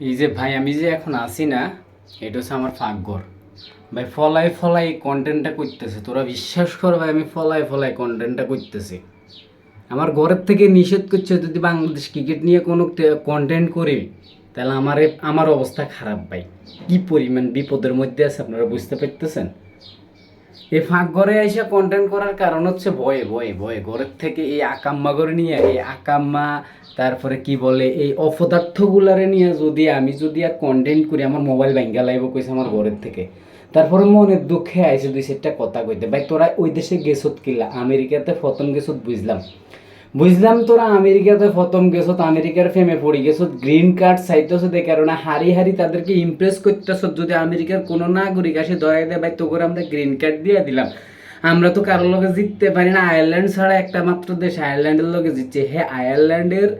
এই যে ভাই, আমি যে এখন আসি না, এটা হচ্ছে আমার ফাঁকঘর ভাই, ফলাই ফলাই কন্টেন্টটা করতেছে। তোরা বিশ্বাস কর ভাই, আমি ফলাই ফলাই কন্টেন্টটা করতেছি। আমার ঘরের থেকে নিষেধ করছে, যদি বাংলাদেশ ক্রিকেট নিয়ে কোনো কন্টেন্ট করি, তাহলে আমার আমার অবস্থা খারাপ ভাই। কি পরিমাণ বিপদের মধ্যে আছে, আপনারা বুঝতে পারতেছেন? এই ফাঁক ঘরে এসে কন্টেন্ট করার কারণ হচ্ছে ভয়ে ভয়ে ভয়ে। ঘরের থেকে এই আকাম্মা করে নিয়ে, এই আকাম্মা, তারপরে কি বলে, এই অপদার্থগুলারে নিয়ে যদি আমি যদি আর কন্টেন্ট করি, আমার মোবাইল ব্যাঙ্গা লাইব কইছে আমার ঘরের থেকে। তারপরে মনের দুঃখে আইসে দুই চারটা কথা কইতে, ভাই, তোরা ওই দেশে গেছত কিলা? আমেরিকাতে ফতন গেছত বুঝলাম। বুঝলাম তোরা আমেরিকাতে প্রথম গেছো আমেরিকার ফেমে পড়ি গেছো। গ্রিন কার্ড চাইতেছ দে কারণে হারি হারি তাদেরকে ইমপ্রেস করতেস যদি আমেরিকার কোনো নাগরিক আসে, দয়া দেয় ভাই তো করে আমরা গ্রিন কার্ড দিয়ে দিলাম। আমরা তো কারোর লগে জিততে পারি না। আয়ারল্যান্ড ছাড়া একটা মাত্র দেশ আয়ারল্যান্ডের লগে জিতছে। হ্যাঁ আয়ারল্যান্ডের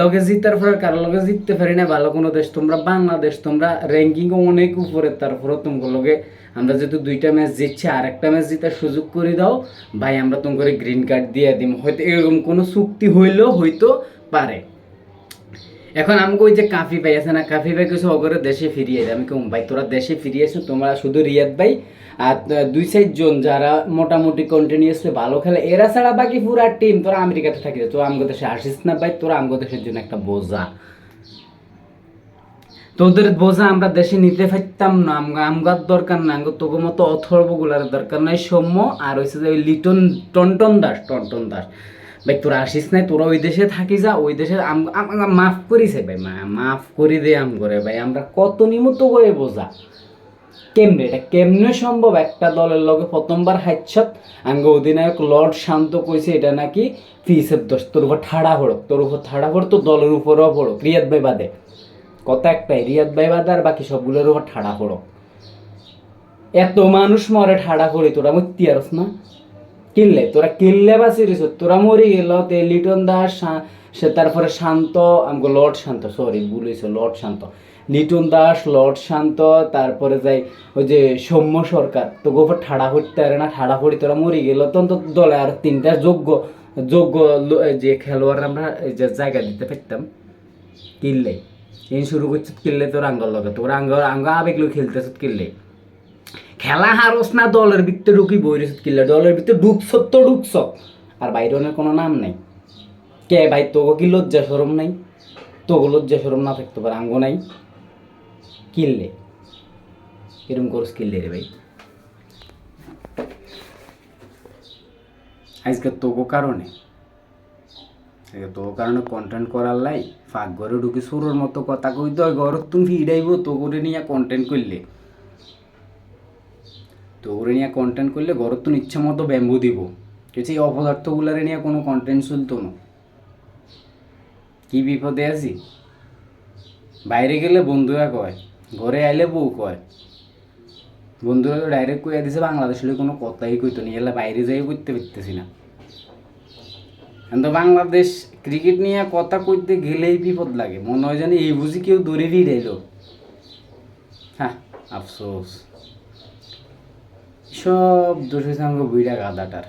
লগে জিতার পরে কারও লগে জিততে পারি না, ভালো কোনো দেশ তোমরা, বাংলাদেশ তোমরা র্যাঙ্কিং অনেক উপরে তারপরে তোমার লগে আমরা যেহেতু দুইটা ম্যাচ জিতছি আর একটা ম্যাচ জিতার সুযোগ করে দাও। ভাই, আমরা তোমার গ্রিন কার্ড দিয়ে দিম। হয়তো এরকম কোনো চুক্তি হইলেও হয়তো পারে। এখন আমাকে ওই যে কাফি ভাই আছে না, কাফি ভাই কিছু অগরে দেশে ফিরিয়ে দেয় আমি কেমন ভাই, তোরা দেশে ফিরিয়ে এসো তোমরা শুধু রিয়াদ ভাই আর দুই চারজন যারা মোটামুটি কন্টিনিউসলি ভালো খেলে, এরা ছাড়া বাকি পুরা টিম তোরা আমেরিকাতে থাকি তো আমগো দেশে আসিস না ভাই, তোরা আমগো দেশের জন্য একটা বোঝা। তোদের বোঝা আমরা দেশে নিতে পারতাম না, আমগা- আমগার দরকার না, আমগো তোকে মতো অথর্বগুলার দরকার নাই। সৌম্য আর হচ্ছে যে ওই লিটন, টন্টন দাস টন্টন দাস। ভাই তোরা আসিস নাই, তোরা ওই দেশে থাকি যা, ওই দেশে আম- আম- আম- মাফ করিছে ভাই, মা, মাফ করি দে আম করে ভাই, আমরা কত নিমত করে বোঝা। কেমনে, এটা কেমনে সম্ভব? একটা দলের লগে প্রথমবার হাইছত আঙ্গ অধিনায়ক লর্ড শান্ত কইছে, এটা নাকি ফিসের দোষ, তোর উপর ঠাড়া পড়ক তোর উপর ঠাড়া পড় তো দলের উপরও পড়ক, রিয়াদ ভাই বাদে। কথা একটাই, রিয়াদ ভাই বাদে আর বাকি সবগুলোর উপর ঠাড়া পড়ক এত মানুষ মরে ঠাড়া পড়ি তোরা মরতি আরস না? কিনলে? তোরা কিনলে বা সিরিজ তোরা মরে গেল তে লিটন দাস সে তারপরে শান্ত, আমগো লর্ড শান্ত সরি হয়েছে লর্ড শান্ত। লিটন দাস, লর্ড শান্ত, তারপরে যাই, ওই যে সৌম্য সরকার তো গোপর ঠাড়া পড়তে পারে না, ঠাড়া পড়ি তোরা মরে গেল তখন তো দলে আর তিনটা যোগ্য যোগ্য যে খেলোয়াড় আমরা যে জায়গা দিতে পারতাম, কিনলে। এই শুরু করছে, কিনলে তোর আঙ্গল লগে, তোর আঙ্গ আঙ্গ আবেগ লোক খেলতেছ, কিনলে। খেলা হারস না, দলের ভিতরে ঢুকি বইরিস কিনলে দলের ভিতরে ঢুকছ তো ঢুকছ আর বাইরে অনেক কোনো নাম নাই। কে ভাই তোকে কি লজ্জা সরম নাই? তোকে লজ্জা সরম না থাকতে পারে, আঙ্গ নাই। কিনলে এরকম করস কিনলে রে ভাই। আজকে তোকে কারণে। তোর কারণে কন্টেন্ট করার লাই ফাঁক ঘরে ঢুকি সুরের মতো কথা কই তো ঘর তুমি ফিরাইব তো করে নিয়ে কন্টেন্ট করলে তো ওরে নিয়ে কন্টেন্ট করলে ঘর তো ইচ্ছা মতো ব্যাম্বু দিব। কিছু এই অপদার্থগুলারে নিয়ে কোনো কন্টেন্ট চলতো না। কি বিপদে আছি? বাইরে গেলে বন্ধুরা কয়, ঘরে আইলে বউ কয়। বন্ধুরা তো ডাইরেক্ট কইয়া দিছে, বাংলাদেশের কোনো কথাই কইতো নি, এলা বাইরে যাই করতে পারতেছি না। কিন্তু বাংলাদেশ ক্রিকেট নিয়ে কথা কইতে গেলেই বিপদ লাগে, মনে হয় জানি এই বুঝি কেউ দৌড়ে ফিরাইল হ্যাঁ আফসোস। সব দোষ হয়েছে আমাকে গাদাটার।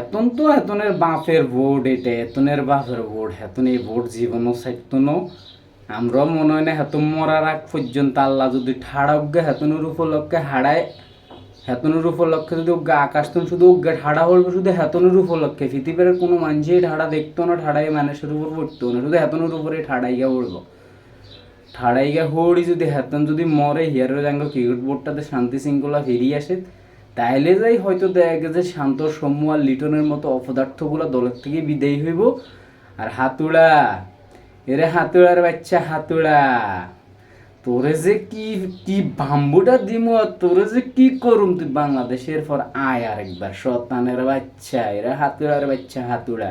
এতন তো এতনের বাপের বোর্ড এটা এতনের বাপের বোর্ড এতন এই ভোট জীবনও সাইতনো আমরাও মনে হয় না হেতন মরার আগ পর্যন্ত আল্লাহ যদি ঠাড়াজ্ঞে হেতনের উপলক্ষে হাড়ায়, হেতনের উপলক্ষে যদি উগ্গা আকাশ তুমি শুধু উগ্গা ঠাড়া পড়বে শুধু হেতনের উপলক্ষে। পৃথিবীর কোনো মানুষই ঠাড়া দেখতো না, ঠাড়াই মানুষের উপর পড়তো না, শুধু হেতনের উপরে ঠাড়াইগা পড়ব। ঠাড়াইগা হড়ি যদি হেতন যদি মরে হিয়ারের জাঙ্গ ক্রিকেট বোর্ডটাতে শান্তি শৃঙ্খলা ফিরিয়ে আসে তাইলে যাই হয়তো দেখা গেছে শান্ত সৌম্য আর লিটনের মতো অপদার্থগুলো দলের থেকে বিদায়ী হইব আর হাতুড়া এরে হাতুড়ার বাচ্চা হাতুড়া তোরে যে কি কি বাম্বুটা দিম তোরে যে কি করুম তুই বাংলাদেশের পর আয় আর একবার শতানের বাচ্চা এরা হাতুড়ার বাচ্চা হাতুড়া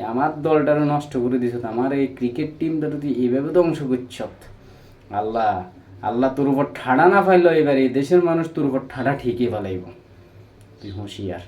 আমার দলটারও নষ্ট করে দিছ আমার এই ক্রিকেট টিমটা তুই এভাবে ধ্বংস করছ? আল্লাহ আল্লাহ তোর উপর ঠাড়া না পাইলো এবার এই দেশের মানুষ তোর উপর ঠাড়া ঠিকই পালাইব তুই হুঁশিয়ার।